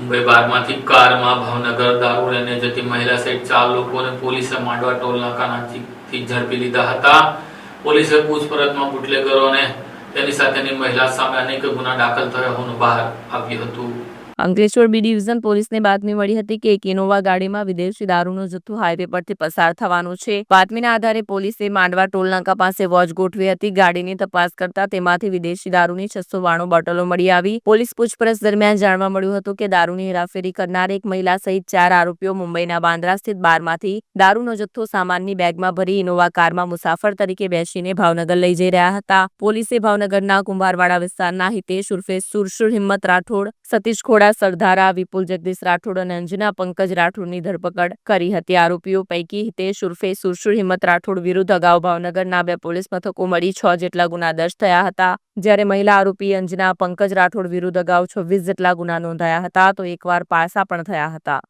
મુંબઈ બારમાંથી કારમાં ભાવનગર દારૂ લઈને જતી મહિલા સહિત ચાર લોકોને પોલીસે માંડવા ટોલ નાકા નજીકથી ઝડપી લીધા હતા. પોલીસે પૂછપરછમાં બુટલેગરો અને તેની સાથેની મહિલા સામે અનેક ગુના દાખલ થયા હોવાનું બહાર આવ્યું હતું. અંકલેશ્વર બી ડિવિઝન પોલીસને બાતમી મળી હતી કે એક ઇનોવા ગાડીમાં વિદેશી દારૂનો જથ્થો હાઈવે પરથી પસાર થવાનો છે. બાતમીના આધારે પોલીસે માંડવા ટોલનાકા પાસે વોચ ગોઠવી હતી. ગાડીની તપાસ કરતા તેમાંથી વિદેશી દારૂની છસો બાણું બોટલો મળી આવી. પોલીસ પૂછપરછ દરમિયાન જાણવા મળ્યું હતું કે દારૂની હેરાફેરી કરનાર એક મહિલા સહિત ચાર આરોપીઓ મુંબઈના બાંદ્રા સ્થિત બારમાંથી દારૂનો જથ્થો સામાનની બેગમાં ભરી ઇનોવા કારમાં મુસાફર તરીકે બેસીને ભાવનગર લઈ જઈ રહ્યા હતા. પોલીસે ભાવનગરના કુંભારવાડા વિસ્તારના હિતેશ ઉર્ફે સુરસુર હિંમત રાઠોડ, સતીશ ખોડા સરદારા વિપુલ જગદીશ રાઠોડ અને અંજના પંકજ રાઠોડની ધરપકડ કરી હતી. આરોપીઓ પૈકી હિતેશ ઉર્ફે સુરસુર હિંમત રાઠોડ વિરુદ્ધ અગાઉ ભાવનગરના બે પોલીસ મથકો મળી છ જેટલા ગુના દર્જ થયા હતા. જ્યારે મહિલા આરોપી અંજના પંકજ રાઠોડ વિરુદ્ધ અગાઉ છવ્વીસ જેટલા ગુના નોંધાયા હતા, તો એકવાર પાસા પણ થયા હતા.